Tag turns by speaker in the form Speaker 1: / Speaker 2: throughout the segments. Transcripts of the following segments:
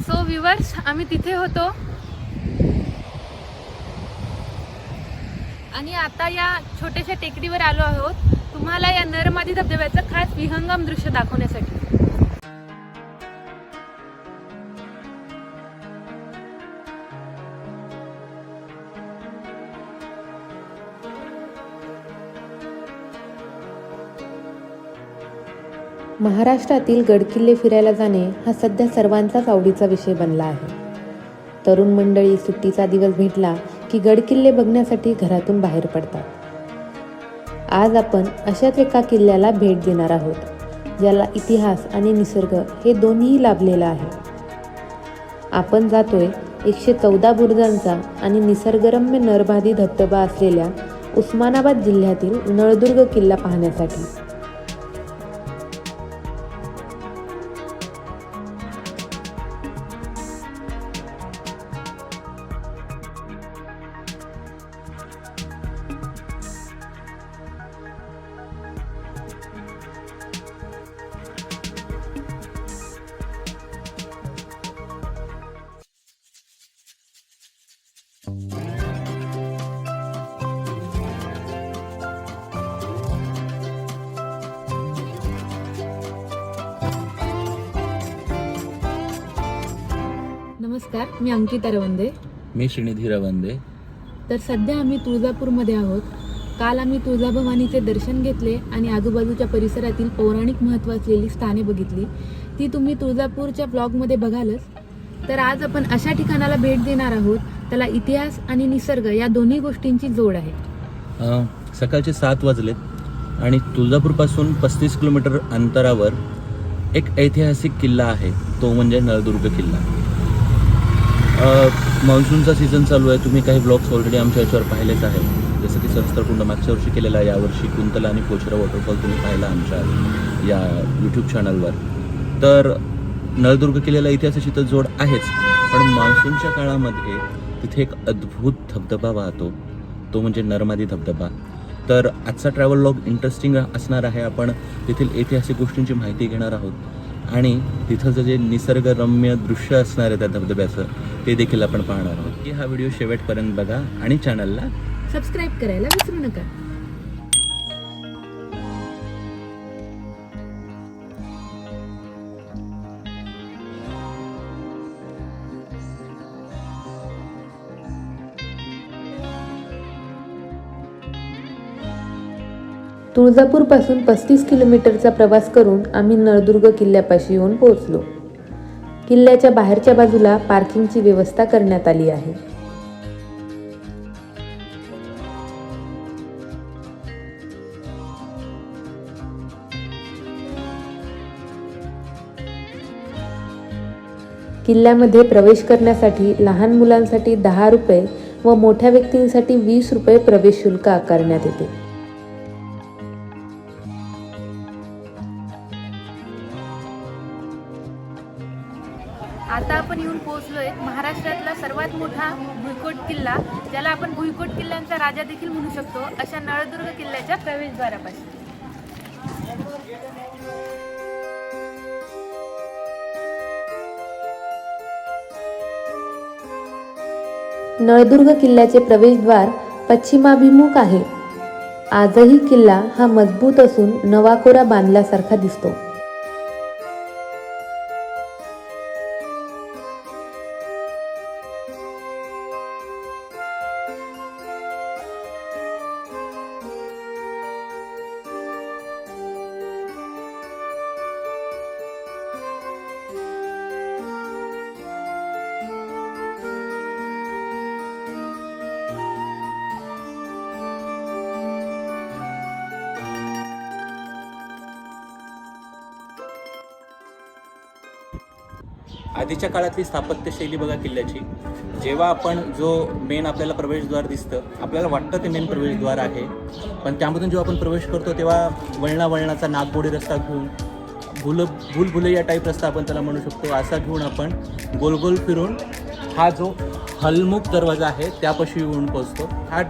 Speaker 1: So weavers आम्ही तिथे होतो. आणि आता या छोट्याशा टेकडीवर आलो आहोत. तुम्हाला या नरमादी धबधब्याचं खास विहंगम दृश्य दाखवण्यासाठी.
Speaker 2: महाराष्ट्रातील गडकिल्ले फिरायला जाणे हा सध्या सर्वांचाच आवडीचा विषय बनला आहे. तरुण मंडळी सुट्टीचा दिवस भेटला की गडकिल्ले बघण्यासाठी घरातून बाहेर पडतात. आज आपण अशाच एका किल्ल्याला भेट देणार आहोत ज्याला इतिहास आणि निसर्ग हे दोन्हीही लाभलेलं आहे. आपण जातोय एकशे चौदा बुरुजांचा आणि निसर्गरम्य नरभादी धबधबा असलेल्या उस्मानाबाद जिल्ह्यातील नळदुर्ग किल्ला पाहण्यासाठी. नमस्कार मी अंकिता रवंदे.
Speaker 3: मी श्रीनिधी रवंदे.
Speaker 2: तर सध्या आम्ही तुळजापूरमध्ये आहोत. काल आम्ही तुळजाभवानीचे दर्शन घेतले आणि आजूबाजूच्या परिसरातील पौराणिक महत्त्व असलेली स्थाने बघितली. ती तुम्ही तुळजापूरच्या ब्लॉगमध्ये बघालच. तर आज आपण अशा ठिकाणाला भेट देणार आहोत. त्याला इतिहास आणि निसर्ग या दोन्ही गोष्टींची जोड आहे.
Speaker 3: सकाळचे सात वाजलेत आणि तुळजापूरपासून पस्तीस किलोमीटर अंतरावर एक ऐतिहासिक किल्ला आहे. तो म्हणजे नळदुर्ग किल्ला. मान्सूनचा सीझन चालू आहे. तुम्ही काही ब्लॉग्स ऑलरेडी आमच्या याच्यावर पाहिलेच आहे जसं की सहस्त्रकुंड मागच्या वर्षी केलेला यावर्षी कुंतला आणि पोचरा वॉटरफॉल तुम्ही पाहिला आमच्या या यूट्यूब चॅनलवर तर नळदुर्ग किल्ल्याला इतिहासाची तर जोड आहेच. पण मान्सूनच्या काळामध्ये तिथे एक अद्भुत धबधबा वाहतो. तो म्हणजे नर्मदी धबधबा. तर आजचा ट्रॅव्हल लॉग इंटरेस्टिंग असणार आहे. आपण तेथील ऐतिहासिक गोष्टींची माहिती घेणार आहोत. आणि तिथं जे निसर्गरम्य दृश्य असणार आहे त्या धबधब्याचं ते देखील आपण पाहणार आहोत. की हा व्हिडिओ शेवटपर्यंत बघा आणि चॅनलला
Speaker 2: सबस्क्राईब करायला विसरू नका. तुळजापूरपासून पस्तीस किलोमीटरचा प्रवास करून आम्ही नळदुर्ग किल्ल्यापाशी येऊन पोहोचलो. किल्ल्याच्या बाहेरच्या बाजूला पार्किंगची व्यवस्था करण्यात आली आहे. किल्ल्यामध्ये प्रवेश करण्यासाठी लहान मुलांसाठी दहा रुपये व मोठ्या व्यक्तींसाठी वीस रुपये प्रवेश शुल्क आकारण्यात येते.
Speaker 1: भुईकोट किल्ल्यांचा राजा देखील म्हणू शकतो अशा नळदुर्ग किल्ल्याच्या प्रवेशद्वारापाशी.
Speaker 2: नळदुर्ग किल्ल्याचे प्रवेशद्वार पश्चिमाभिमुख आहे. आजही किल्ला हा मजबूत असून नवाकोरा बांधल्यासारखा दिसतो.
Speaker 3: आधीच्या काळातली स्थापत्यशैली बघा किल्ल्याची. जेव्हा आपण जो मेन आपल्याला प्रवेशद्वार दिसतं आपल्याला वाटतं ते मेन प्रवेशद्वार आहे. पण त्यामधून जेव्हा आपण प्रवेश करतो तेव्हा वळणा वळणाचा नागबोडी रस्ता घेऊन भुल भूल भूलभुलैया टाईप रस्ता आपण त्याला म्हणू शकतो. असा घेऊन आपण गोल गोल फिरून हा जो हलमुख दरवाजा आहे त्यापाशी येऊन पोचतो हा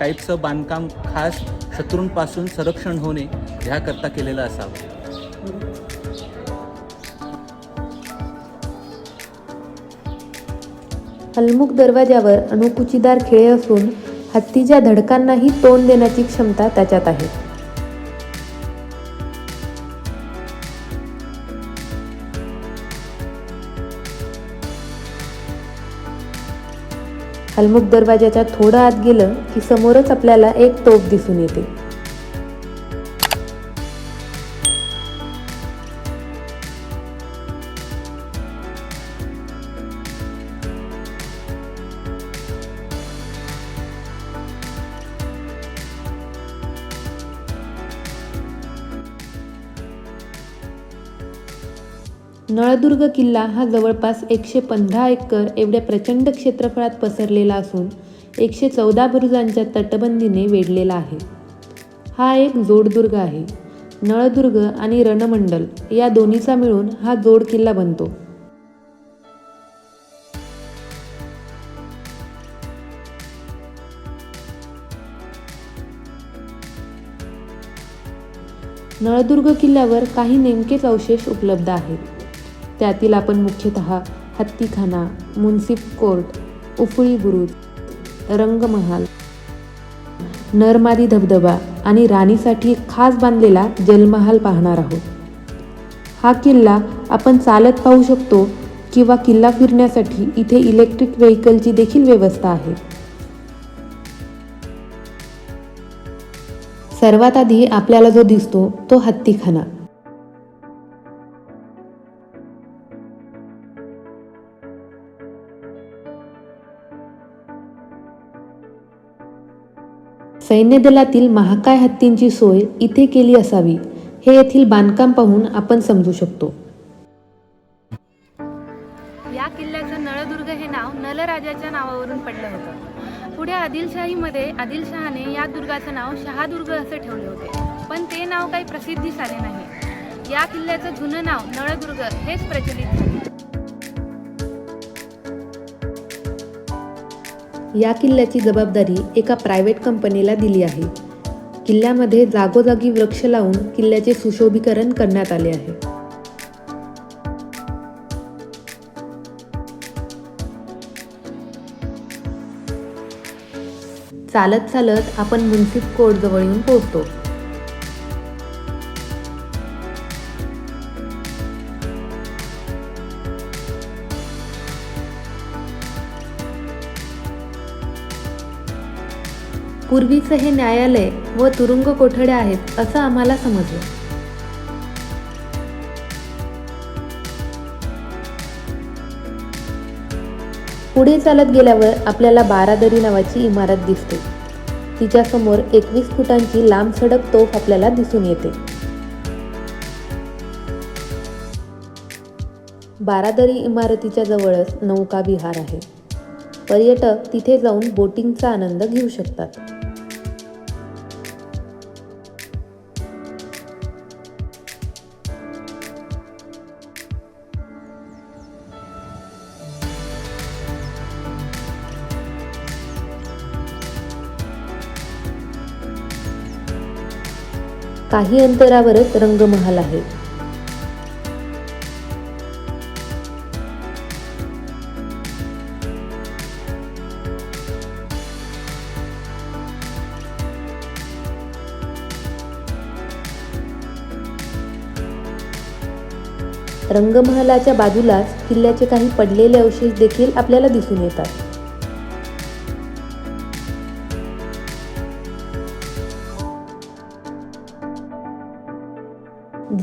Speaker 3: टाईपचं बांधकाम खास शत्रूंपासून संरक्षण होणे ह्याकरता केलेलं असावं.
Speaker 2: हलमुख दरवाजावर अणुकुचीदार खिळे असून हत्तीच्या धडकांनाही तोंड देण्याची क्षमता त्याच्यात आहे. हलमुख दरवाजाच्या थोडं आत गेलं की समोरच आपल्याला एक तोफ दिसून येते. नळदुर्ग किल्ला हा जवळपास एकशे पंधरा एकर एवढ्या प्रचंड क्षेत्रफळात पसरलेला असून एकशे चौदा बुरुजांच्या तटबंदीने वेढलेला आहे. हा एक जोडदुर्ग आहे. नळदुर्ग आणि रणमंडल या दोन्हीचा मिळून हा जोड किल्ला बनतो. नळदुर्ग किल्ल्यावर काही नेमकेच अवशेष उपलब्ध आहेत. त्यातील आपण मुख्यतः हत्तीखाना मुन्सिफ कोर्ट उफळी बुरुज रंगमहाल नरमादी धबधबा आणि राणीसाठी खास बांधलेला जलमहाल पाहणार आहोत. हा किल्ला आपण चालत पाहू शकतो किंवा किल्ला फिरण्यासाठी इथे इलेक्ट्रिक व्हेकलची देखील व्यवस्था आहे. सर्वात आधी आपल्याला जो दिसतो तो हत्तीखाना. सैन्यदलातील महाकाय हत्तींची सोय इथे केली असावी. हे येथील बांधकाम पाहून आपण समजू शकतो.
Speaker 1: या किल्ल्याचं नळदुर्ग हे नाव नलराजाच्या नावावरून पडलं होतं. पुढे आदिलशाहीमध्ये आदिलशहाने या दुर्गाचं नाव शहादुर्ग असे ठेवले होते. पण ते नाव काही प्रसिद्धीस आले नाही. या किल्ल्याचं जुनं नाव नळदुर्ग हेच प्रचलित झाले
Speaker 2: या किल्ल्याची जबाबदारी एका प्रायव्हेट कंपनीला दिली आहे. किल्ल्यामध्ये जागोजागी वृक्ष लावून किल्ल्याचे सुशोभीकरण करण्यात आले आहे. चालत चालत आपण मुन्सिफ कोर्ट जवळ येऊन पोहोचतो. पूर्वीचं हे न्यायालय व तुरुंग कोठड्या आहेत असं आम्हाला समजलं. पुढे चालत गेल्यावर आपल्याला बारादरी नावाची इमारत दिसते. तिच्या समोर एकवीस फुटांची लांब सडक तोफ आपल्याला दिसून येते. बारादरी इमारतीच्या जवळच नौका विहार आहे. पर्यटक तिथे जाऊन बोटिंगचा आनंद घेऊ शकतात. काही अंतरावरच रंगमहाल आहे. रंगमहालाच्या बाजूलाच किल्ल्याचे काही पडलेले अवशेष देखील आपल्याला दिसून येतात.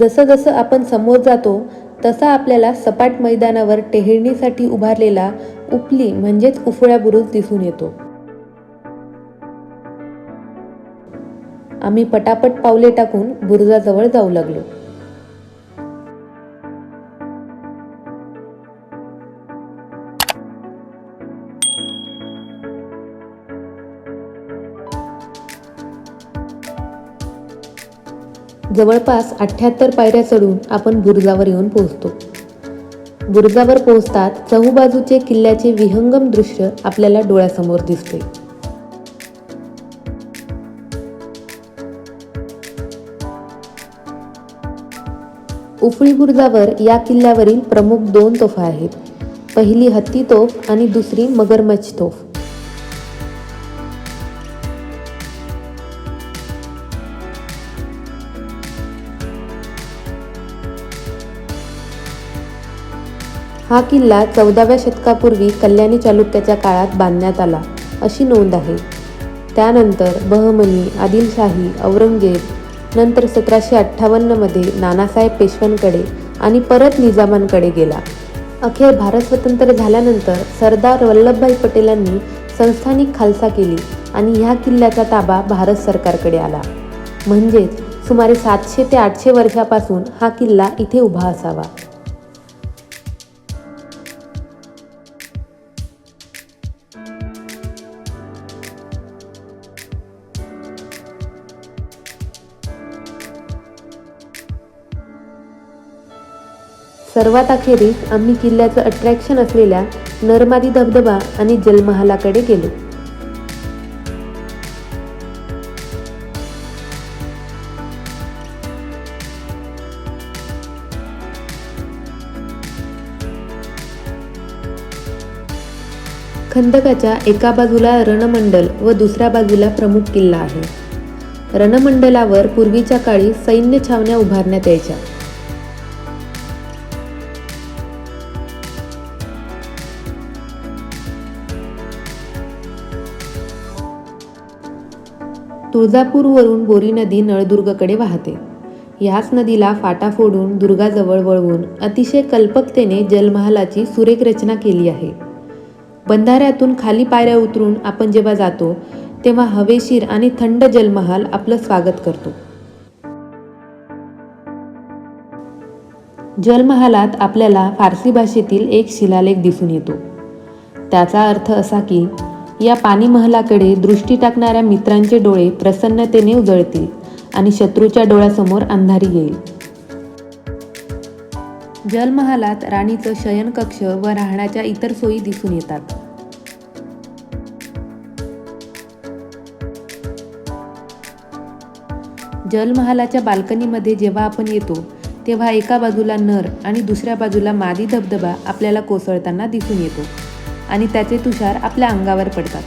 Speaker 2: जसं जसं आपण समोर जातो तसा आपल्याला सपाट मैदानावर टेहळणीसाठी उभारलेला उपली म्हणजेच उफळ्या बुरुज दिसून येतो. आम्ही पटापट पावले टाकून बुरुजाजवळ जाऊ लागलो. जवळपास अठ्ठ्याहत्तर पायऱ्या चढून आपण बुरुजावर येऊन पोहोचतो. बुरुजावर पोहोचतात चहूबाजूचे किल्ल्याचे विहंगम दृश्य आपल्याला डोळ्यासमोर दिसते. उफळी बुरुजावर या किल्ल्यावरील प्रमुख दोन तोफा आहेत. पहिली हत्ती तोफ आणि दुसरी मगरमच्छ तोफ. हा किल्ला चौदाव्या शतकापूर्वी कल्याणी चालुक्याच्या काळात बांधण्यात आला अशी नोंद आहे. त्यानंतर बहमनी आदिलशाही औरंगजेब नंतर सतराशे अठ्ठावन्नमध्ये नानासाहेब पेशव्यांकडे आणि परत निजामांकडे गेला. अखेर भारत स्वतंत्र झाल्यानंतर सरदार वल्लभभाई पटेलांनी संस्थानिक खालसा केली आणि ह्या किल्ल्याचा ताबा भारत सरकारकडे आला. म्हणजेच सुमारे सातशे ते आठशे वर्षापासून हा किल्ला इथे उभा असावा. सर्वात अखेरीस आम्ही किल्ल्याचं अट्रॅक्शन असलेल्या नरमादी धबधबा आणि जलमहालाकडे गेलो. खंदकाच्या एका बाजूला रणमंडल व दुसऱ्या बाजूला प्रमुख किल्ला आहे. रणमंडलावर पूर्वीच्या काळी सैन्य छावण्या उभारण्यात यायच्या. तुळजापूरवरून बोरी नदी नळदुर्गकडे वाहते. याच नदीला फाटा फोडून दुर्गाजवळ वळवून अतिशय कल्पकतेने जलमहालाची सुरेख रचना केली आहे. बंधाऱ्यातून खाली पायऱ्या उतरून आपण जेव्हा जातो तेव्हा हवेशीर आणि थंड जलमहाल आपलं स्वागत करतो. जलमहालात आपल्याला फारसी भाषेतील एक शिलालेख दिसून येतो. त्याचा अर्थ असा की या पाणी महलाकडे दृष्टी टाकणाऱ्या मित्रांचे डोळे प्रसन्नतेने उजळतील आणि शत्रूच्या डोळ्यासमोर अंधारी येईल. जलमहालात राणीचं शयनकक्ष व राहण्याच्या इतर सोयी दिसून येतात. जलमहालाच्या बाल्कनीमध्ये जेव्हा आपण येतो तेव्हा एका बाजूला नर आणि दुसऱ्या बाजूला मादी धबधबा आपल्याला कोसळताना दिसून येतो. आणि त्याचे तुषार आपल्या अंगावर पडतात.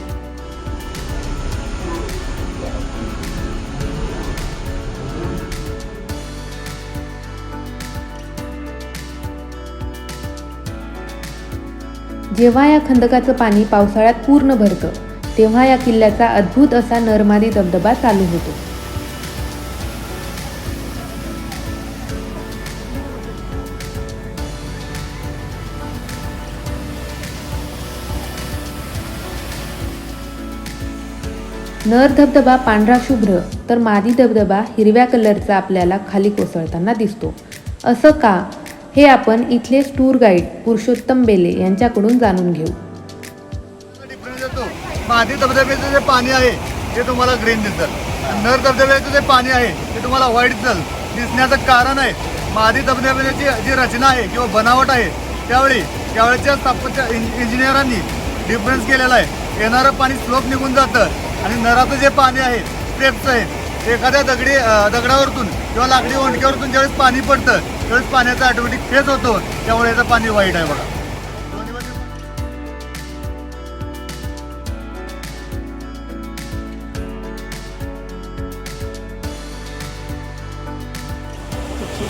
Speaker 2: जेव्हा या खंदकाचं पाणी पावसाळ्यात पूर्ण भरतं तेव्हा या किल्ल्याचा अद्भुत असा नरमादी धबधबा चालू होतो. नर धबधबा पांढरा शुभ्र तर मादी धबधबा हिरव्या कलरचा आपल्याला खाली कोसळताना दिसतो. असं का? हे आपण इथलेच टूर गाईड पुरुषोत्तम बेले यांच्याकडून जाणून घेऊ.
Speaker 4: डिफरन्स मादी धबधब्याचं जे पाणी आहे ते तुम्हाला ग्रीन दिसल. नर धबधब्याचं जे पाणी आहे ते तुम्हाला व्हाईट दिसल. दिसण्याचं कारण आहे मादी धबधब्याची जी रचना आहे किंवा बनावट आहे त्यावेळी त्यावेळेच्या स्थापत्य इंजिनियरांनी डिफरन्स केलेला आहे. येणारं पाणी स्लोप निघून जातं. आणि नराचं जे पाणी आहे स्टेपचं आहे. एखाद्या दगडी दगडावरतून किंवा लाकडी ओंडक्यावरतून ज्यावेळेस पाणी पडतं त्यावेळेस पाण्याचा ऑटोमॅटिक फेस होतो त्यामुळे याचं पाणी वाईट आहे बघा.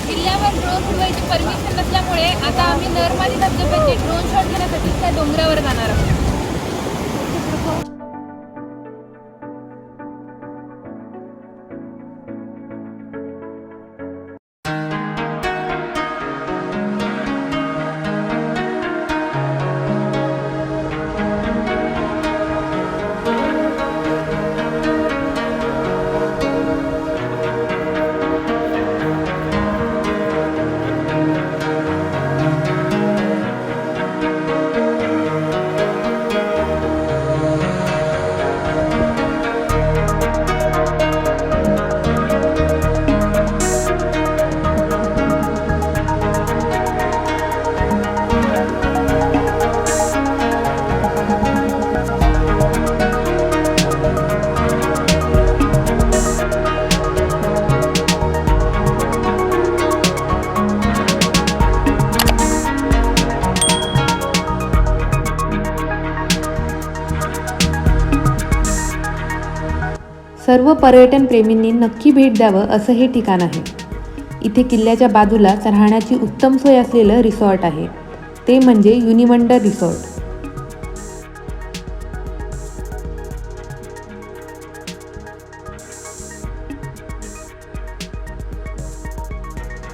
Speaker 1: किल्ल्यावर ड्रोन उडवायची परमिशन नसल्यामुळे आता आम्ही नरमादी धबधब्याचे ड्रोन शॉट घेण्यासाठी त्या डोंगरावर जाणार आहोत.
Speaker 2: सर्व पर्यटन प्रेमींनी नक्की भेट द्यावं असं हे ठिकाण आहे. इथे किल्ल्याच्या बाजूलाच राहण्याची उत्तम सोय असलेलं रिसॉर्ट आहे. ते म्हणजे युनिवंडर रिसॉर्ट.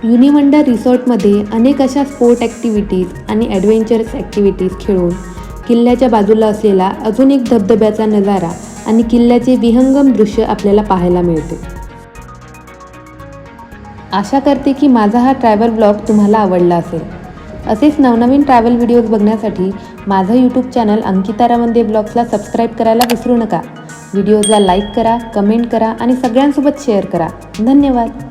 Speaker 2: युनिवंडर रिसॉर्टमध्ये अनेक अशा स्पोर्ट ॲक्टिव्हिटीज आणि ॲडव्हेंचरस ॲक्टिव्हिटीज खेळून किल्ल्याच्या बाजूला असलेला अजून एक धबधब्याचा नजारा आणि किल्ल्याचे विहंगम दृश्य आपल्याला पाहायला मिळते. आशा करते की माझा हा ट्रॅव्हल ब्लॉग तुम्हाला आवडला असेल. असेच नवनवीन ट्रॅव्हल व्हिडिओज बघण्यासाठी माझं यूट्यूब चॅनल अंकिता रमंदे ब्लॉग्सला सबस्क्राईब करायला विसरू नका. व्हिडिओजला लाईक करा कमेंट करा आणि सगळ्यांसोबत शेअर करा. धन्यवाद.